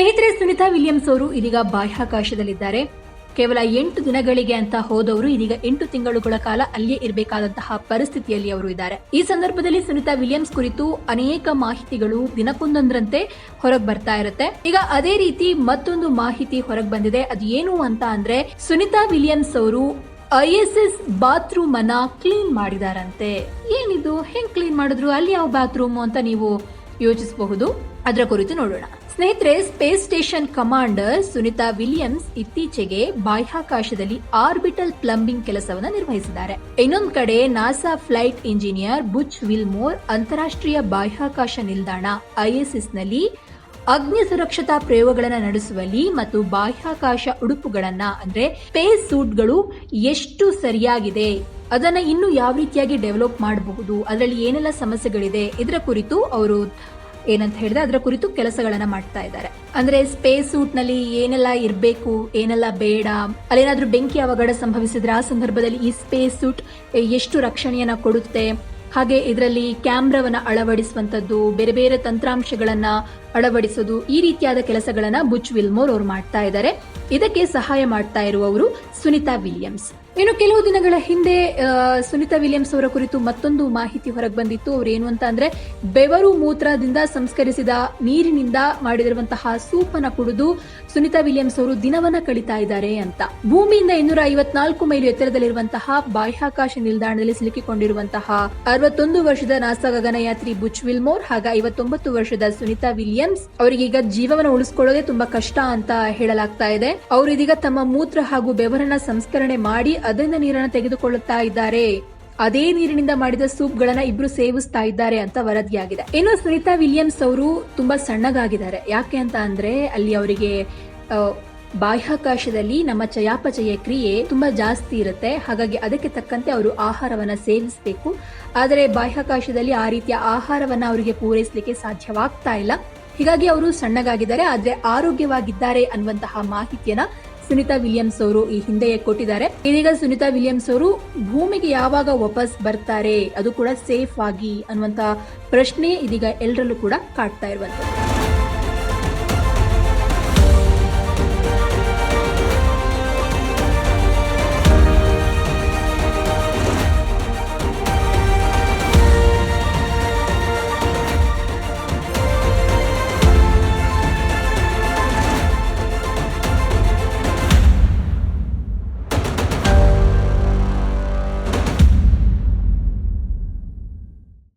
ಸ್ನೇಹಿತರೆ, ಸುನಿತಾ ವಿಲಿಯಮ್ಸ್ ಅವರು ಇದೀಗ ಬಾಹ್ಯಾಕಾಶದಲ್ಲಿದ್ದಾರೆ. ಕೇವಲ ಎಂಟು ದಿನಗಳಿಗೆ ಅಂತ ಹೋದವರು ಇದೀಗ ಎಂಟು ತಿಂಗಳುಗಳ ಕಾಲ ಅಲ್ಲಿಯೇ ಇರಬೇಕಾದಂತಹ ಪರಿಸ್ಥಿತಿಯಲ್ಲಿ ಅವರು ಇದ್ದಾರೆ. ಈ ಸಂದರ್ಭದಲ್ಲಿ ಸುನಿತಾ ವಿಲಿಯಮ್ಸ್ ಕುರಿತು ಅನೇಕ ಮಾಹಿತಿಗಳು ದಿನಕ್ಕೊಂದೊಂದರಂತೆ ಹೊರಗೆ ಬರ್ತಾ ಇರುತ್ತೆ. ಈಗ ಅದೇ ರೀತಿ ಮತ್ತೊಂದು ಮಾಹಿತಿ ಹೊರಗೆ ಬಂದಿದೆ. ಅದು ಏನು ಅಂತ ಅಂದ್ರೆ, ಸುನಿತಾ ವಿಲಿಯಮ್ಸ್ ಅವರು ಐ ಎಸ್ ಬಾತ್ರೂಮ್ ಅನ್ನ ಕ್ಲೀನ್ ಮಾಡಿದಾರಂತೆ. ಏನಿದು? ಹೆಂಗ್ ಕ್ಲೀನ್ ಮಾಡಿದ್ರು? ಅಲ್ಲಿ ಯಾವ ಬಾತ್ರೂಮ್ ಅಂತ ನೀವು ಯೋಚಿಸಬಹುದು. ಅದರ ಕುರಿತು ನೋಡೋಣ. ಸ್ನೇಹಿತರೆ, space station commander Sunita Williams ಇತ್ತೀಚೆಗೆ ಬಾಹ್ಯಾಕಾಶದಲ್ಲಿ ಆರ್ಬಿಟಲ್ ಪ್ಲಂಬಿಂಗ್ ಕೆಲಸವನ್ನು ನಿರ್ವಹಿಸಿದ್ದಾರೆ. ಇನ್ನೊಂದು ಕಡೆ, NASA flight engineer Butch Wilmore ಅಂತಾರಾಷ್ಟ್ರೀಯ ಬಾಹ್ಯಾಕಾಶ ನಿಲ್ದಾಣ ಐಎಸ್ಎಸ್ನಲ್ಲಿ ಅಗ್ನಿ ಸುರಕ್ಷತಾ ಪ್ರಯೋಗಗಳನ್ನು ನಡೆಸುವಲ್ಲಿ ಮತ್ತು ಬಾಹ್ಯಾಕಾಶ ಉಡುಪುಗಳನ್ನ ಅಂದ್ರೆ ಸ್ಪೇಸ್ ಸೂಟ್ಗಳು ಎಷ್ಟು ಸರಿಯಾಗಿದೆ, ಅದನ್ನ ಇನ್ನು ಯಾವ ರೀತಿಯಾಗಿ ಡೆವಲಪ್ ಮಾಡಬಹುದು, ಅದರಲ್ಲಿ ಏನೆಲ್ಲ ಸಮಸ್ಯೆಗಳಿದೆ, ಇದರ ಕುರಿತು ಅವರು ಏನಂತ ಹೇಳಿದ್ರೆ ಅದರ ಕುರಿತು ಕೆಲಸಗಳನ್ನ ಮಾಡ್ತಾ ಇದ್ದಾರೆ. ಅಂದ್ರೆ ಸ್ಪೇಸ್ ಸೂಟ್ನಲ್ಲಿ ಏನೆಲ್ಲ ಇರಬೇಕು, ಏನೆಲ್ಲ ಬೇಡ, ಅಲ್ಲೇನಾದ್ರೂ ಬೆಂಕಿ ಅವಘಡ ಸಂಭವಿಸಿದ್ರೆ ಆ ಸಂದರ್ಭದಲ್ಲಿ ಈ ಸ್ಪೇಸ್ ಸೂಟ್ ಎಷ್ಟು ರಕ್ಷಣೆಯನ್ನ ಕೊಡುತ್ತೆ ಹಾಗೆ ಇದರಲ್ಲಿ ಕ್ಯಾಮ್ರಾವನ್ನು ಅಳವಡಿಸುವಂತದ್ದು, ಬೇರೆ ಬೇರೆ ತಂತ್ರಾಂಶಗಳನ್ನ ಅಳವಡಿಸೋದು, ಈ ರೀತಿಯಾದ ಕೆಲಸಗಳನ್ನ ಬುಚ್ ವಿಲ್ಮೋರ್ ಅವರು ಮಾಡ್ತಾ ಇದ್ದಾರೆ ಇದಕ್ಕೆ ಸಹಾಯ ಮಾಡ್ತಾ ಇರುವವರು ಸುನಿತಾ ವಿಲಿಯಮ್ಸ್. ಇನ್ನು ಕೆಲವು ದಿನಗಳ ಹಿಂದೆ ಸುನಿತಾ ವಿಲಿಯಮ್ಸ್ ಅವರ ಕುರಿತು ಮತ್ತೊಂದು ಮಾಹಿತಿ ಹೊರಗೆ ಬಂದಿತ್ತು. ಅವ್ರು ಏನು ಅಂತ ಅಂದ್ರೆ, ಬೆವರು ಮೂತ್ರದಿಂದ ಸಂಸ್ಕರಿಸಿದ ನೀರಿನಿಂದ ಮಾಡಿದಿರುವಂತಹ ಸೂಪ್ ಅನ್ನ ಕುಡಿದು ಸುನಿತಾ ವಿಲಿಯಮ್ಸ್ ಅವರು ದಿನವನ್ನ ಕಳೀತಾ ಇದ್ದಾರೆ ಅಂತ. ಭೂಮಿಯಿಂದ ಇನ್ನೂರ ಐವತ್ನಾಲ್ಕು ಮೈಲು ಎತ್ತರದಲ್ಲಿರುವಂತಹ ಬಾಹ್ಯಾಕಾಶ ನಿಲ್ದಾಣದಲ್ಲಿ ಸಿಲುಕಿಕೊಂಡಿರುವಂತಹ ಅರವತ್ತೊಂದು ವರ್ಷದ ನಾಸಾ ಗಗನಯಾತ್ರಿ ಬುಚ್ ವಿಲ್ಮೋರ್ ಹಾಗೆ ಐವತ್ತೊಂಬತ್ತು ವರ್ಷದ ಸುನಿತಾ ವಿಲಿಯಮ್ಸ್ ಅವರಿಗೀಗ ಉಳಿಸಿಕೊಳ್ಳೋದೇ ಉಳಿಸ್ಕೊಳ್ಳೋದೇ ತುಂಬಾ ಕಷ್ಟ ಅಂತ ಹೇಳಲಾಗ್ತಾ ಇದೆ. ಅವರು ಇದೀಗ ತಮ್ಮ ಮೂತ್ರ ಹಾಗೂ ಬೆವರನ್ನ ಸಂಸ್ಕರಣೆ ಮಾಡಿ ಅದರಿಂದ ನೀರನ್ನು ತೆಗೆದುಕೊಳ್ಳುತ್ತಾ ಇದ್ದಾರೆ. ಅದೇ ನೀರಿನಿಂದ ಮಾಡಿದ ಸೂಪ್ ಗಳನ್ನ ಇಬ್ರು ಸೇವಿಸ್ತಾ ಇದ್ದಾರೆ ಅಂತ ವರದಿಯಾಗಿದೆ. ಇನ್ನು ಸುನಿತಾ ವಿಲಿಯಮ್ಸ್ ಅವರು ತುಂಬಾ ಸಣ್ಣಗಾಗಿದ್ದಾರೆ. ಯಾಕೆ ಅಂತ ಅಂದ್ರೆ ಅಲ್ಲಿ ಅವರಿಗೆ ಬಾಹ್ಯಾಕಾಶದಲ್ಲಿ ನಮ್ಮ ಚಯಾಪಚಯ ಕ್ರಿಯೆ ತುಂಬಾ ಜಾಸ್ತಿ ಇರುತ್ತೆ. ಹಾಗಾಗಿ ಅದಕ್ಕೆ ತಕ್ಕಂತೆ ಅವರು ಆಹಾರವನ್ನ ಸೇವಿಸಬೇಕು. ಆದರೆ ಬಾಹ್ಯಾಕಾಶದಲ್ಲಿ ಆ ರೀತಿಯ ಆಹಾರವನ್ನ ಅವರಿಗೆ ಪೂರೈಸಲಿಕ್ಕೆ ಸಾಧ್ಯವಾಗ್ತಾ ಇಲ್ಲ. ಹೀಗಾಗಿ ಅವರು ಸಣ್ಣಗಾಗಿದ್ದಾರೆ. ಆದ್ರೆ ಆರೋಗ್ಯವಾಗಿದ್ದಾರೆ ಅನ್ನುವಂತಹ ಮಾಹಿತಿಯನ್ನ ಸುನಿತಾ ವಿಲಿಯಮ್ಸ್ ಅವರು ಈ ಹಿಂದೆಯೇ ಕೊಟ್ಟಿದ್ದಾರೆ. ಇದೀಗ ಸುನಿತಾ ವಿಲಿಯಮ್ಸ್ ಅವರು ಭೂಮಿಗೆ ಯಾವಾಗ ವಾಪಸ್ ಬರ್ತಾರೆ, ಅದು ಕೂಡ ಸೇಫ್ ಆಗಿ ಅನ್ನುವಂತ ಪ್ರಶ್ನೆ ಇದೀಗ ಎಲ್ಲರಲ್ಲೂ ಕೂಡ ಕಾಡ್ತಾ ಇರುವಂತದ್ದು.